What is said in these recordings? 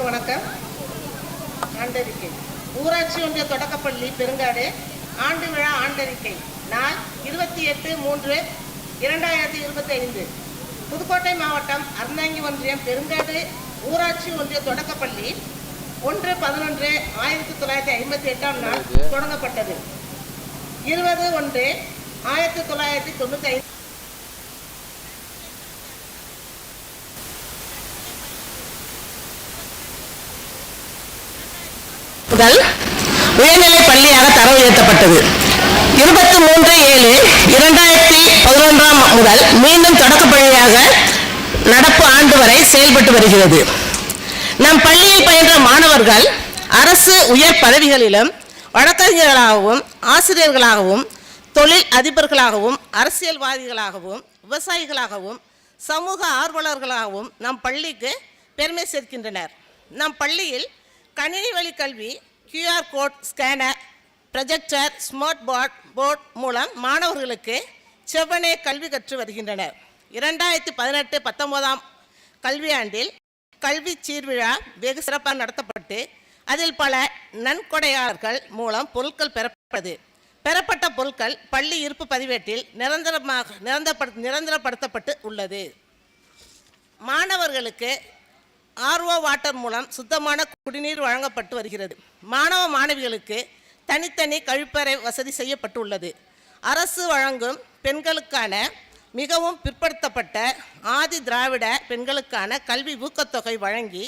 அனைவருக்கும் வணக்கம். ஆண்டறிக்கை. ஊராட்சி ஒன்றிய தொடக்கப்பள்ளி பெருங்காடு. ஆண்டு விழா ஆண்டறிக்கை. நாள் இருபத்தி எட்டு மூன்று இரண்டாயிரத்தி இருபத்தி ஐந்து புதுக்கோட்டை மாவட்டம் அறந்தாங்கி ஒன்றியம் பெருங்காடு ஊராட்சி ஒன்றிய தொடக்கப்பள்ளி. ஒன்று பதினொன்று ஆயிரத்தி தொள்ளாயிரத்தி ஐம்பத்தி எட்டாம் நாள் தொடங்கப்பட்டது. இருபது ஒன்று ஆயிரத்தி தொள்ளாயிரத்தி தொண்ணூற்றி ஐந்து முதல் உயர்நிலை பள்ளியாக தரம் உயர்த்தப்பட்டது இருபத்தி மூன்று ஏழு இரண்டாயிரத்தி பதினொன்றாம் முதல் மீண்டும் தொடக்க பள்ளியாக நடப்பு ஆண்டு வரை செயல்பட்டு வருகிறது. நம் பள்ளியில் பயின்ற மாணவர்கள் அரசு உயர் பதவிகளிலும் வழக்கறிஞர்களாகவும் ஆசிரியர்களாகவும் தொழில் அதிபர்களாகவும் அரசியல்வாதிகளாகவும் விவசாயிகளாகவும் சமூக ஆர்வலர்களாகவும் நம் பள்ளிக்கு பெருமை சேர்க்கின்றனர். நம் பள்ளியில் கணினி வழி கல்வி QR code scanner projector smart board board மூலம் மாணவர்களுக்கு செவ்வனே கல்வி கற்று வருகின்றனர். இரண்டாயிரத்தி பதினெட்டு பத்தொன்பதாம் கல்வியாண்டில் கல்வி சீர்விழா வெகு சிறப்பாக நடத்தப்பட்டு அதில் பல நன்கொடையாளர்கள் மூலம் பொருட்கள் பெறப்பட்டது. பெறப்பட்ட பொருட்கள் பள்ளி இருப்பு பதிவேட்டில் நிரந்தரமாக நிரந்தரப்படு நிரந்தரப்படுத்தப்பட்டு உள்ளது. மாணவர்களுக்கு ஆர்ஓ வாட்டர் மூலம் சுத்தமான குடிநீர் வழங்கப்பட்டு வருகிறது. மாணவ மாணவிகளுக்கு தனித்தனி கழிப்பறை வசதி செய்யப்பட்டுள்ளது. அரசு வழங்கும் பெண்களுக்கான மிகவும் பிற்படுத்தப்பட்ட ஆதி திராவிட பெண்களுக்கான கல்வி ஊக்கத்தொகை வழங்கி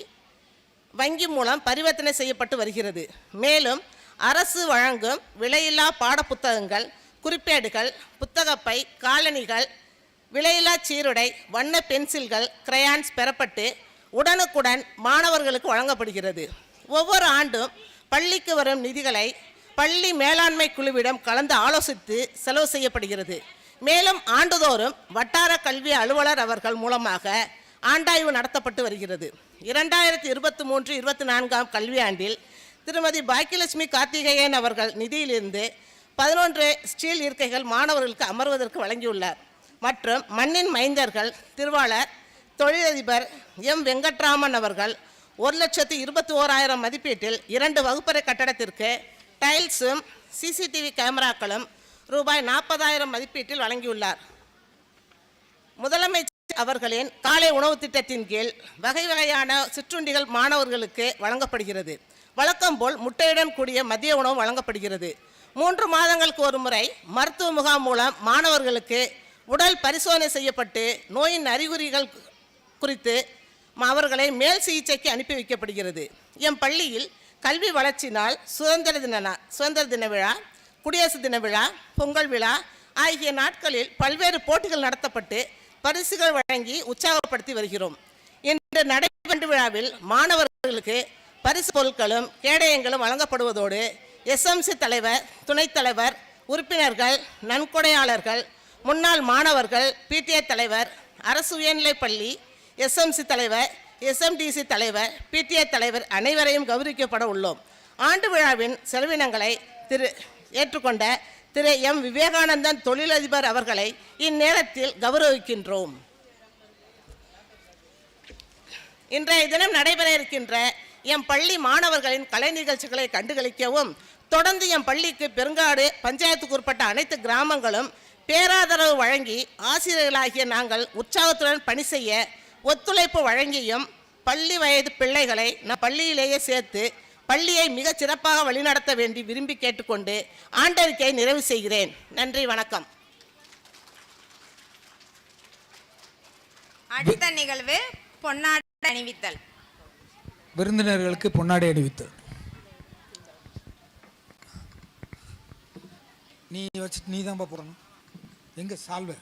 வங்கி மூலம் பரிவர்த்தனை செய்யப்பட்டு வருகிறது. மேலும் அரசு வழங்கும் விலையில்லா பாடப்புத்தகங்கள் குறிப்பேடுகள் புத்தகப்பை காலணிகள் விலையில்லா சீருடை வண்ண பென்சில்கள் கிரையான்ஸ் பெறப்பட்டு உடனுக்குடன் மாணவர்களுக்கு வழங்கப்படுகிறது. ஒவ்வொரு ஆண்டும் பள்ளிக்கு வரும் நிதிகளை பள்ளி மேலாண்மை குழுவிடம் கலந்து ஆலோசித்து செலவு செய்யப்படுகிறது. மேலும் ஆண்டுதோறும் வட்டார கல்வி அலுவலர் அவர்கள் மூலமாக ஆண்டாய்வு நடத்தப்பட்டு வருகிறது. இரண்டாயிரத்தி இருபத்தி மூன்று இருபத்தி நான்காம் கல்வியாண்டில் திருமதி பாக்கியலட்சுமி கார்த்திகேயன் அவர்கள் நிதியிலிருந்து பதினொன்று ஸ்டீல் இருக்கைகள் மாணவர்களுக்கு அமர்வதற்கு வழங்கியுள்ளார். மற்றும் மண்ணின் மைந்தர்கள் திருவாளர் தொழிலதிபர் எம். வெங்கட்ராமன் அவர்கள் ஒரு லட்சத்து இருபத்தி ஓராயிரம் மதிப்பீட்டில் இரண்டு வகுப்பறை கட்டடத்திற்கு டைல்ஸும் சிசிடிவி கேமராக்களும் ரூபாய் நாற்பதாயிரம் மதிப்பீட்டில் வழங்கியுள்ளார். முதலமைச்சர் அவர்களின் காலை உணவு திட்டத்தின் கீழ் வகை வகையான சிற்றுண்டிகள் மாணவர்களுக்கு வழங்கப்படுகிறது. வழக்கம் போல் முட்டையுடன் கூடிய மதிய உணவு வழங்கப்படுகிறது. மூன்று மாதங்களுக்கு ஒரு முறை மருத்துவ முகாம் மூலம் மாணவர்களுக்கு உடல் பரிசோதனை செய்யப்பட்டு நோயின் அறிகுறிகள் குறித்து அவர்களை மேல் சிகிச்சைக்கு அனுப்பி வைக்கப்படுகிறது. எம் பள்ளியில் கல்வி வளர்ச்சி நாள் சுதந்திர தின சுதந்திர தின விழா குடியரசு தின விழா பொங்கல் விழா ஆகிய நாட்களில் பல்வேறு போட்டிகள் நடத்தப்பட்டு பரிசுகள் வழங்கி உற்சாகப்படுத்தி வருகிறோம். இன்று நடைபெற்ற விழாவில் மாணவர்களுக்கு பரிசு பொருட்களும் கேடயங்களும் வழங்கப்படுவதோடு எஸ்எம்சி தலைவர் துணைத் தலைவர் உறுப்பினர்கள் நன்கொடையாளர்கள் முன்னாள் மாணவர்கள் பிடிஏ தலைவர் அரசு உயர்நிலைப் பள்ளி எஸ்எம்சி தலைவர் எஸ்எம்டிசி தலைவர் பிடிஏ தலைவர் அனைவரையும் கௌரவிக்கப்பட உள்ளோம். ஆண்டு விழாவின் செலவினங்களை திரு ஏற்றுக்கொண்ட திரு எம். விவேகானந்தன் தொழிலதிபர் அவர்களை இந்நேரத்தில் கௌரவிக்கின்றோம். இன்றைய தினம் நடைபெற இருக்கின்ற எம் பள்ளி மாணவர்களின் கலை நிகழ்ச்சிகளை கண்டுகளிக்கவும் தொடர்ந்து எம் பள்ளிக்கு பெருங்காடு பஞ்சாயத்துக்கு உட்பட்ட அனைத்து கிராமங்களும் பேராதரவு வழங்கி ஆசிரியர்களாகிய நாங்கள் உற்சாகத்துடன் பணி செய்ய ஒத்துழைப்பு வழங்கியும் பள்ளி வயது பிள்ளைகளை நம் பள்ளியிலேயே சேர்த்து பள்ளியை மிகச் சிறப்பாக வழிநடத்த வேண்டி விரும்பி கேட்டுக்கொண்டு ஆண்டறிக்கையை நிறைவு செய்கிறேன். நன்றி வணக்கம். அடுத்த நிகழ்வு பொன்னாடை அணிவித்தல். விருந்தினர்களுக்கு பொன்னாடை அணிவித்தல். நீ வச்சு நீ தான்ப்பா போடணும். எங்க சால்வை?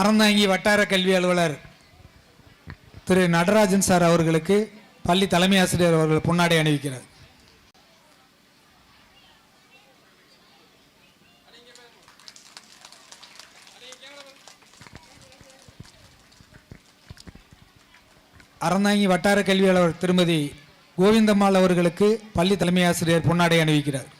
அறந்தாங்கி வட்டார கல்வி அலுவலர் திரு நடராஜன் சார் அவர்களுக்கு பள்ளி தலைமை ஆசிரியர் அவர்கள் பொன்னாடை அணிவிக்கிறார். அறந்தாங்கி வட்டார கல்வியாளர் திருமதி கோவிந்தம்மாள் அவர்களுக்கு பள்ளி தலைமை ஆசிரியர் பொன்னாடை அணிவிக்கிறார்.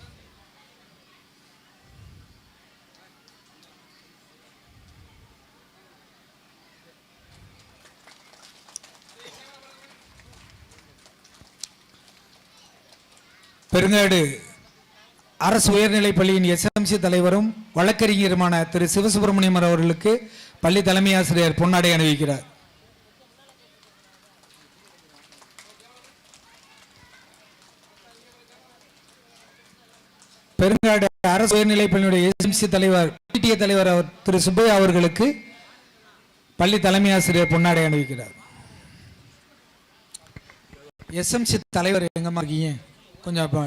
பெருங்காடு அரசு உயர்நிலைப் பள்ளியின் எஸ்எம்சி தலைவரும் வழக்கறிஞருமான திரு சிவசுப்பிரமணியம் அவர்களுக்கு பள்ளி தலைமை ஆசிரியர் பொன்னாடை அணிவிக்கிறார். பெருங்காடு அரசு உயர்நிலைப் பள்ளியுடைய எஸ்எம்சி தலைவர் பிடிஏ தலைவர் அவர் திரு சுப்பையா அவர்களுக்கு பள்ளி தலைமை ஆசிரியர் பொன்னாடை அணிவிக்கிறார். எஸ்எம்சி தலைவர் எங்கம்மா இருக்கீங்க? கொஞ்சம் அப்பா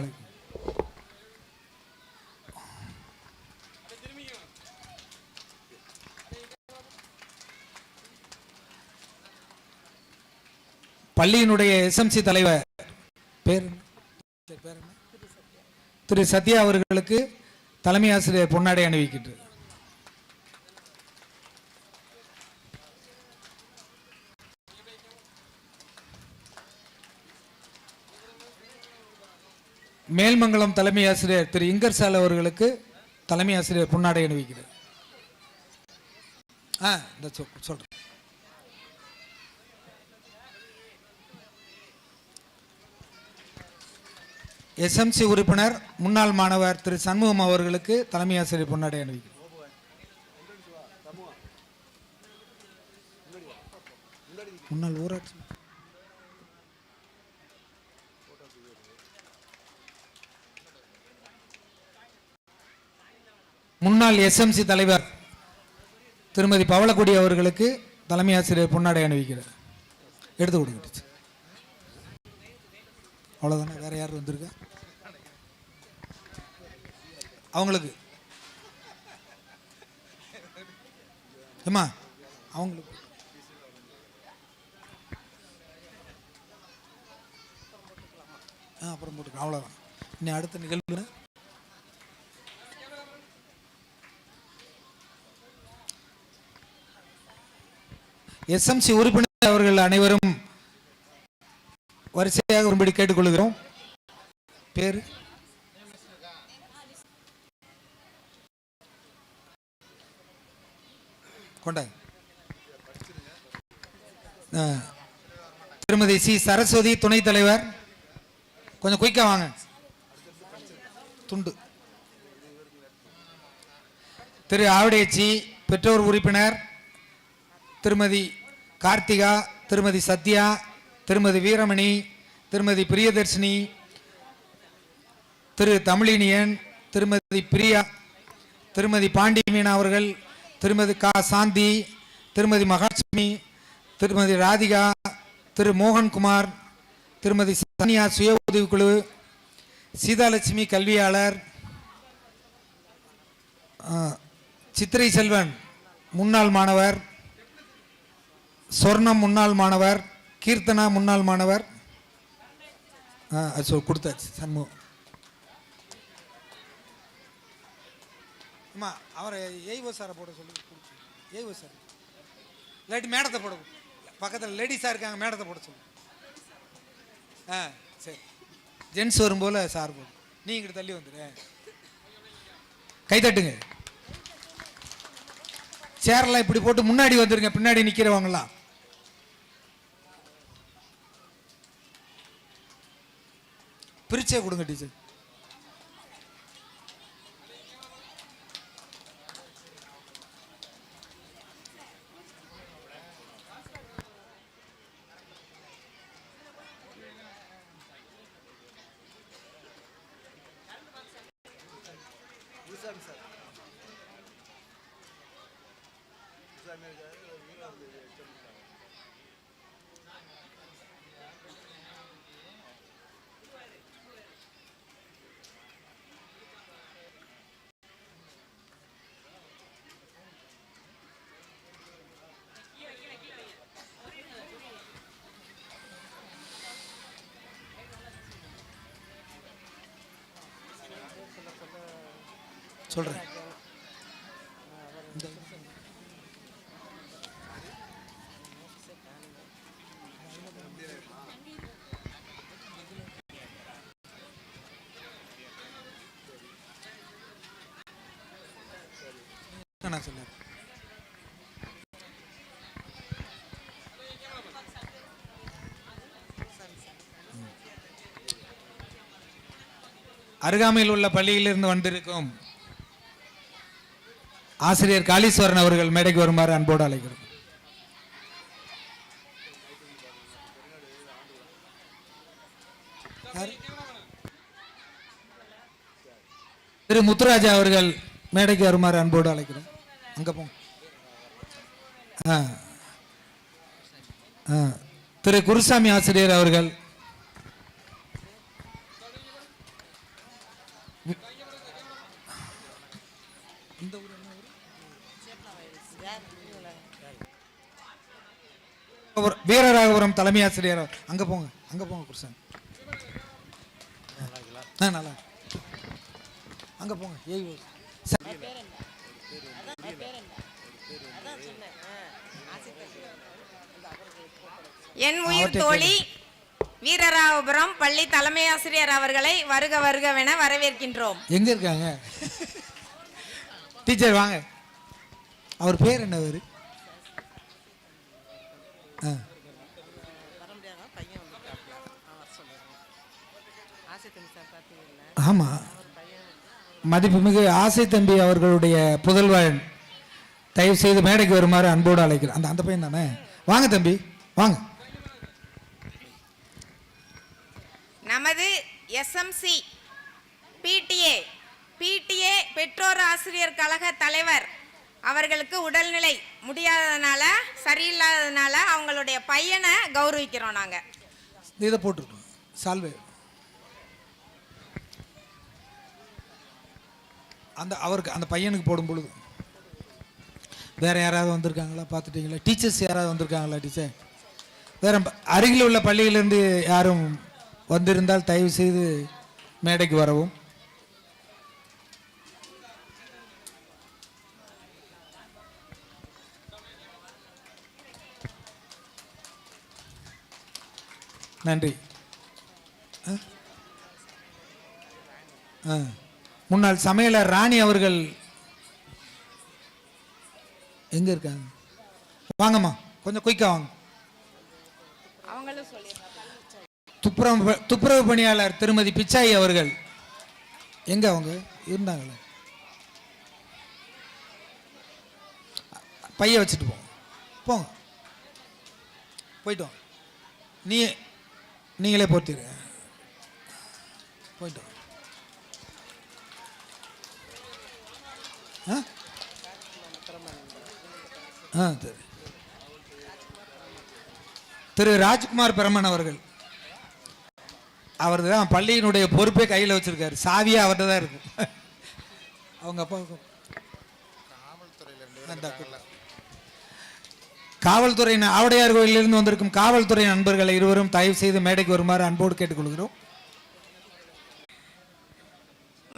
பள்ளியினுடைய எஸ்எம்சி தலைவர் பேர் பேர் திரு சத்யா அவர்களுக்கு தலைமை ஆசிரியர் பொன்னாடை அணிவிக்கிட்டு மேல்மங்கலம் தலைமை ஆசிரியர் திரு இங்கர்சால் அவர்களுக்கு தலைமை ஆசிரியர் பொன்னாடை அணிவிக்கிறார். ஆ இந்த எஸ்எம்சி உறுப்பினர் முன்னாள் மாணவர் திரு சண்முகம் அவர்களுக்கு தலைமை ஆசிரியர் பொன்னாடை அணிவிக்கிறார். முன்னாள் ஊராட்சி முன்னாள் எஸ்எம்சி தலைவர் திருமதி பவளக்குடி அவர்களுக்கு தலைமை ஆசிரியர் பொன்னாடை அணிவிக்கிறார். எடுத்து கொடுங்க அவ்வளோதானே வேற யார் வந்திருக்கா? அவங்களுக்கு. ஏம்மா அவங்களுக்கு. ஆ அப்புறம் போட்டுக்கலாம். அவ்வளோதான் இன்னும் அடுத்த நிகழ்வு எஸ்எம்சி உறுப்பினர் அவர்கள் அனைவரும் வரிசையாக வரும்படி கேட்டுக்கொள்கிறோம். பேர்? கொண்டாங்க திருமதி சி. சரஸ்வதி துணைத் தலைவர். கொஞ்சம் குயிக்கா வாங்க. துண்டு. திரு. ஆவடேச்சி பெற்றோர் உறுப்பினர். திருமதி கார்த்திகா திருமதி சத்யா திருமதி வீரமணி திருமதி பிரியதர்ஷினி திரு தமிழினியன் திருமதி பிரியா திருமதி பாண்டி மீனா அவர்கள் திருமதி கா. சாந்தி திருமதி மகாலட்சுமி திருமதி ராதிகா திரு மோகன்குமார் திருமதி சனியா சுய உதவிக்குழு சீதாலட்சுமி கல்வியாளர் சித்திரை செல்வன் முன்னாள் மாணவர் சொர்ணம் முன்னாள் மாணவர் கீர்த்தனா முன்னாள் மாணவர். ஆ அது கொடுத்தாச்சு சண்முகம் அம்மா அவரை ஏய்வோ சாரை போட சொல்லி ஏய்வோ சார். இல்லாட்டி மேடத்தை போட பக்கத்தில் லேடிஸாக இருக்காங்க மேடத்தை போட சொல்லு. ஆ சரி. ஜென்ஸ் வரும்போல சார் போடும் நீ இங்கிட்ட தள்ளி வந்துடு கை தட்டுங்க. சேர்லாம் இப்படி போட்டு முன்னாடி வந்துடுங்க பின்னாடி நிற்கிறவங்களாம் பிரிச்சே கொடுங்க டீச்சர். சொல்கிறேன் அருகாமையில் உள்ள பள்ளியிலிருந்து வந்திருக்கும் ஆசிரியர் காளீஸ்வரன் அவர்கள் மேடைக்கு வருமாறு அன்போடு அழைக்கிறோம் திரு முத்துராஜா அவர்கள் மேடைக்கு வருமாறு அன்போடு அழைக்கிறோம் அங்க போ ஆ. ஆ. திரு குருசாமி ஆசிரியர் அவர்கள் ஒரு- தலைமை ஆசிரியர். அங்க போங்க அங்க போங்க குருசாமி ஆ நல்லா. அங்க போங்க ஏய் என் உயிர் தோழி வீரராகபுரம் பள்ளி தலைமை ஆசிரியர் அவர்களை வருக வருகவென வரவேற்கின்றோம். எங்க இருக்காங்க? டீச்சர் வாங்க. அவர் பேர் என்ன அவரு? ஆ வர முடியாத பையன் வந்துருக்காப்ல அவர் சொல்லிடுறேன் ஆசை தம்பி சார் பார்த்தீங்களா ஆமா மதிப்புமிகு ஆசை தம்பி அவர்களுடைய புதல்வன். தயவு செய்து மேடைக்கு வருமாறு அன்போடு அழைக்கிறேன். அந்த அந்த பையன் தானே? வாங்க தம்பி வாங்க. நமது எஸ்எம்சி பிடிஏ பிடிஏ பெற்றோர் ஆசிரியர் கழக தலைவர். அவர்களுக்கு உடல்நிலை முடியாததுனால சரியில்லாததுனால அவங்களுடைய பையனை கௌரவிக்கிறோம் நாங்க. இதை போட்டுருக்கோம் சால்வே. அந்த அவருக்கு அந்த பையனுக்கு போடும் பொழுது. வேறு யாராவது வந்திருக்காங்களா? பார்த்துட்டிங்களா? டீச்சர்ஸ் யாராவது வந்திருக்காங்களா டீச்சர்? வேற அருகில் உள்ள பள்ளியிலேருந்து யாரும் வந்திருந்தால் தயவு செய்து மேடைக்கு வரவும். நன்றி. ஆ? ஆ. முன்னாள் சமையலர் ராணி அவர்கள். எங்க இருக்காங்க? வாங்கம்மா கொஞ்சம் குயிக்கா வாங்க. துப்புரவு துப்புரவு பணியாளர் திருமதி பிச்சாயி அவர்கள். எங்க அவங்க? இருந்தாங்களே. பைய வச்சுட்டு போங்க போங்க. போயிட்டு வாங்க. நீ நீங்களே போத்திருங்க போயிட்டு ஆ? ஆ சரி. திரு ராஜ்குமார் பிரமன் அவர்கள். அவர் தான் பள்ளியினுடைய பொறுப்பே கையில் வச்சிருக்காரு. சாவியே அவர்கிட்ட தான் இருக்கு. அவங்க அப்பா அந்த காவல்துறை ஆவடையார் கோயிலிருந்து வந்திருக்கும் காவல்துறை நண்பர்களை இருவரும் தயவு செய்து மேடைக்கு வருமாறு அன்போடு கேட்டுக்கொள்கிறோம்.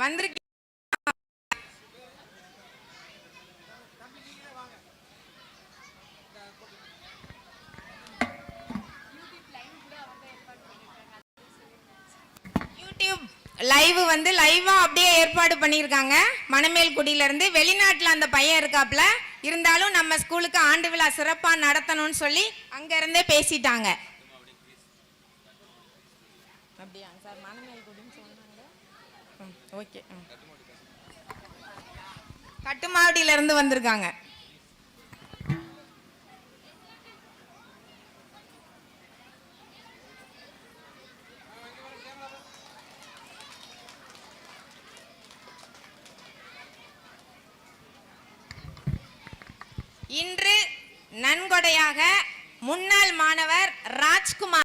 வந்திருக்க லைவ் வந்து லைவா அப்படியே ஏற்பாடு பண்ணியிருக்காங்க. மணமேல்குடியில வெளிநாட்டில் அந்த பையன் இருக்காப்ல இருந்தாலும் நம்ம ஸ்கூலுக்கு ஆண்டு விழா சிறப்பா நடத்தணும்னு சொல்லி அங்க இருந்தே பேசிட்டாங்க. சார் மணமேல்குடின்னு சொன்னாங்க. ஓகே. கட்டுமாவடியில இருந்து வந்திருக்காங்க இன்று நன்கொடையாக முன்னாள் மாணவர் ராஜ்குமார்